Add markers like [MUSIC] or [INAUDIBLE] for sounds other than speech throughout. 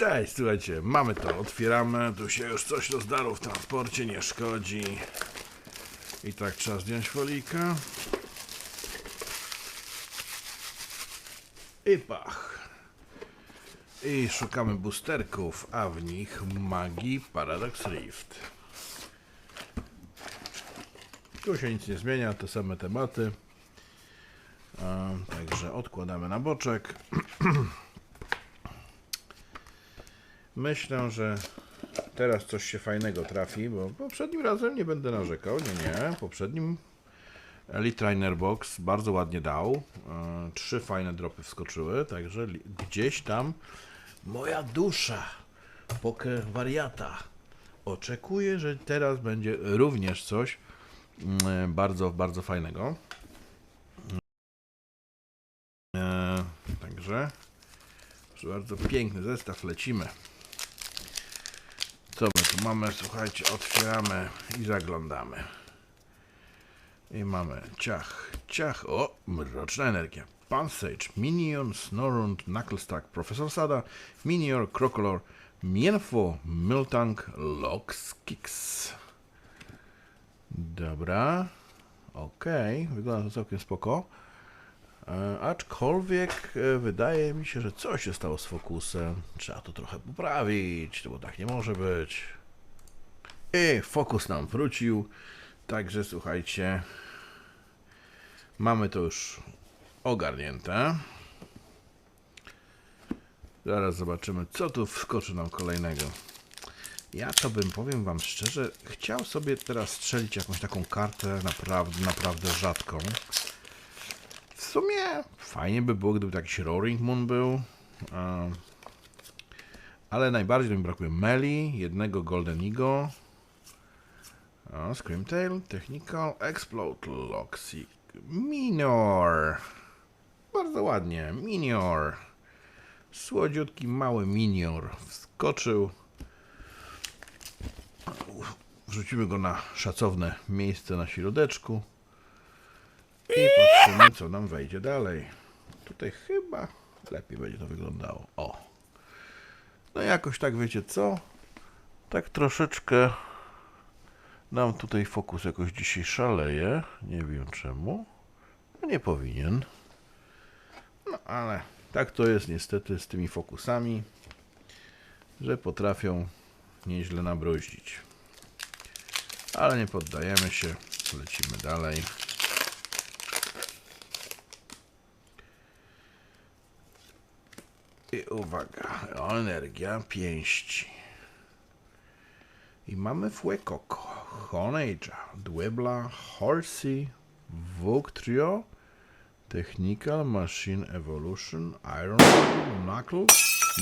Cześć, słuchajcie, mamy to, otwieramy, tu się już coś rozdarło w transporcie, nie szkodzi. I tak trzeba zdjąć folika. I pach. I szukamy boosterków, a w nich magii Paradox Rift. Tu się nic nie zmienia, te same tematy. Także odkładamy na boczek. [CLEARS THROAT] Myślę, że teraz coś się fajnego trafi, bo poprzednim razem nie będę narzekał. Nie, nie. Poprzednim Elite Trainer Box bardzo ładnie dał. E, Trzy fajne dropy wskoczyły, także gdzieś tam moja dusza, poker wariata, oczekuje, że teraz będzie również coś mm, bardzo, bardzo fajnego. E, Także bardzo piękny zestaw, lecimy. Tu mamy? Słuchajcie, otwieramy i zaglądamy. I mamy ciach, ciach, o, mroczna energia. Pansage, Minion, Snorund, Knucklestack, Profesor Sada, Minior, Crocolor, Mienfo, Miltank, Lox, Kix. Dobra, okej, wygląda to całkiem spoko. E, aczkolwiek e, wydaje mi się, że coś się stało z fokusem. Trzeba to trochę poprawić, bo tak nie może być. I fokus nam wrócił. Także słuchajcie, mamy to już ogarnięte. Zaraz zobaczymy, co tu wskoczy nam kolejnego. Ja to bym, powiem wam szczerze, chciał sobie teraz strzelić jakąś taką kartę naprawdę, naprawdę rzadką. W sumie fajnie by było, gdyby jakiś Roaring Moon był. Ale najbardziej mi brakuje Meli, jednego Golden Eagle. O, Screamtail, Technical, Explode, Loxic, Minor. Bardzo ładnie, Minior. Słodziutki, mały Minior. Wskoczył. Wrzucimy go na szacowne miejsce na środeczku. I patrzymy, co nam wejdzie dalej. Tutaj chyba lepiej będzie to wyglądało. O. No jakoś tak wiecie co? Tak troszeczkę nam tutaj fokus jakoś dzisiaj szaleje. Nie wiem czemu. No nie powinien. No ale tak to jest niestety z tymi fokusami, że potrafią nieźle nabruździć. Ale nie poddajemy się. Lecimy dalej. I uwaga, energia pięści. I mamy Fuecoco, Honeja, Dwebla, Horsey, Vuctrio, Technical Machine Evolution, Iron Knuckle,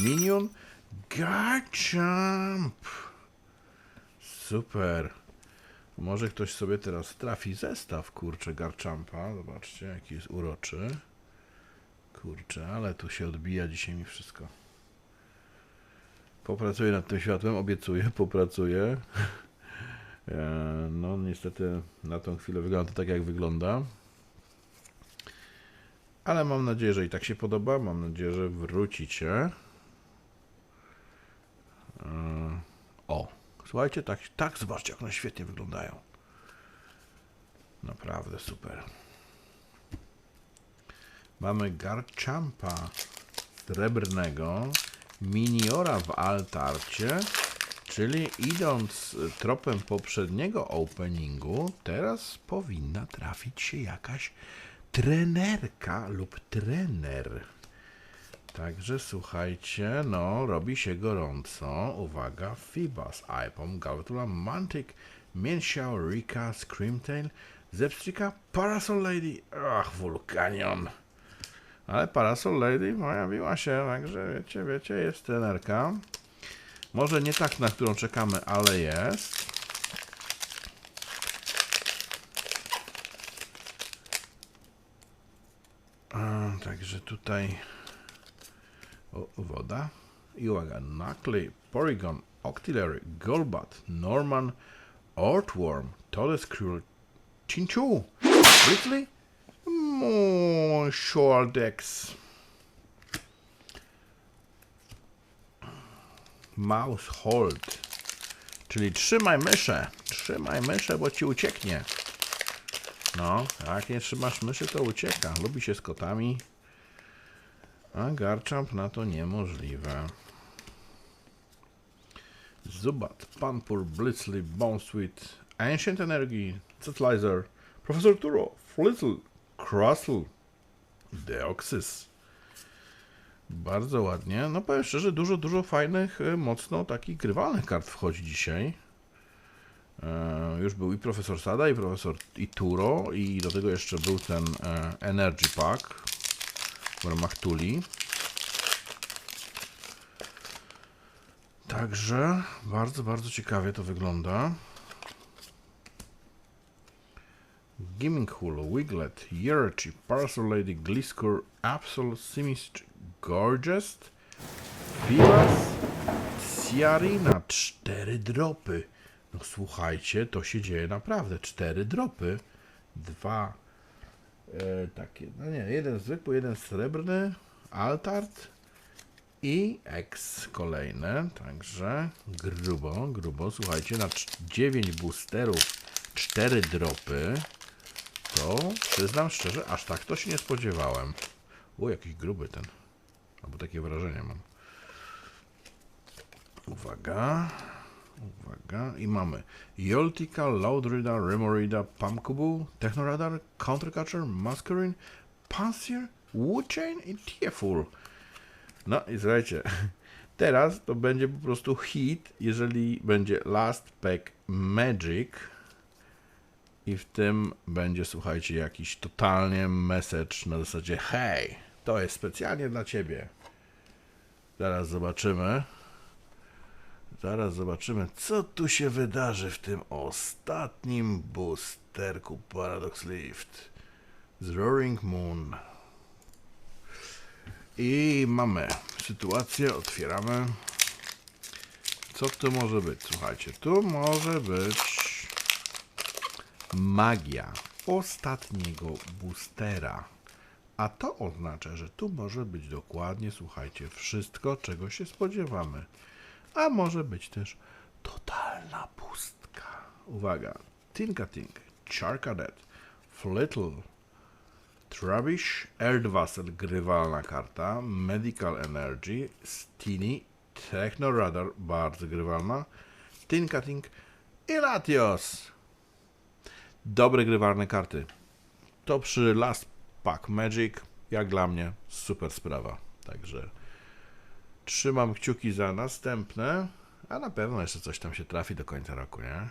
Minion, Garchamp. Super. Może ktoś sobie teraz trafi zestaw, kurczę, Garchampa. Zobaczcie, jaki jest uroczy. Kurczę, ale tu się odbija dzisiaj mi wszystko. Popracuję nad tym światłem, obiecuję, popracuję. E, No, niestety na tą chwilę wygląda to tak, jak wygląda. Ale mam nadzieję, że i tak się podoba. Mam nadzieję, że wrócicie. O, słuchajcie, tak, tak zobaczcie, jak one świetnie wyglądają. Naprawdę super. Mamy Garchampa srebrnego, Miniora w altarcie, czyli idąc tropem poprzedniego openingu, teraz powinna trafić się jakaś trenerka lub trener. Także słuchajcie, no robi się gorąco. Uwaga, Fibas, Ipom, Galvatula, Mantic, Mienshao, Rika, Screamtail, Zepstrika, Parasol Lady, ach, Vulcanion. Ale Parasol Lady pojawiła się, także wiecie, wiecie, jest trenerka. Może nie tak, na którą czekamy, ale jest. Także tutaj o, woda. I uwaga, Porygon, Octillery, Golbat, Norman, Ortworm, Todescruel, Chinchu, Ridley, Monsieur Mouse hold. Czyli trzymaj myszę. Trzymaj myszę, bo ci ucieknie. No, jak nie trzymasz myszy, to ucieka. Lubi się z kotami. A Garchomp na to niemożliwe. Zubat, Panpur, Blitzly, Bonesweet, Ancient Energy, Zetlizer, Professor Turo, Flittle, Crustle, Deoxys. Bardzo ładnie. No powiem szczerze, dużo, dużo fajnych, y, mocno takich grywalnych kart wchodzi dzisiaj. E, już był i Profesor Sada, i Profesor i Turo, i do tego jeszcze był ten e, Energy Pack w ramach Tuli. Także bardzo, bardzo ciekawie to wygląda. Gaming Hulu, Wiglet, Yerchi, Parcel Lady, Gliscor, Absol, Simist, Gorgeous, Filas, Ciarina, cztery dropy. No słuchajcie, to się dzieje naprawdę. Cztery dropy. Dwa e, takie, no nie, jeden zwykły, jeden srebrny, Altart i X kolejne. Także grubo, grubo. Słuchajcie, na 9 boosterów, 4 dropy. To przyznam szczerze, aż tak to się nie spodziewałem. O, jakiś gruby ten. Albo takie wrażenie mam. Uwaga. Uwaga. I mamy Joltika, Loudrida, Remorida, Pamkubu, Technoradar, Countercatcher, Masquerine, Pansier, Woodchain i Tearful. No i słuchajcie, [LAUGHS] teraz to będzie po prostu hit, jeżeli będzie Last Pack Magic i w tym będzie, słuchajcie, jakiś totalnie message na zasadzie hej, to jest specjalnie dla ciebie. Zaraz zobaczymy. Zaraz zobaczymy, co tu się wydarzy w tym ostatnim boosterku Paradox Lift z Roaring Moon. I mamy sytuację, otwieramy. Co to może być? Słuchajcie, tu może być magia ostatniego boostera. A to oznacza, że tu może być dokładnie, słuchajcie, wszystko, czego się spodziewamy. A może być też totalna pustka. Uwaga. Tinkatink, Charcadet, Flittle, Travish, Erdwassel, grywalna karta, Medical Energy, Stini, Technoradar, bardzo grywalna, Tinkatink i Latios. Dobre grywalne karty. To przy Last Pack Magic, jak dla mnie, super sprawa. Także trzymam kciuki za następne, a na pewno jeszcze coś tam się trafi do końca roku, nie?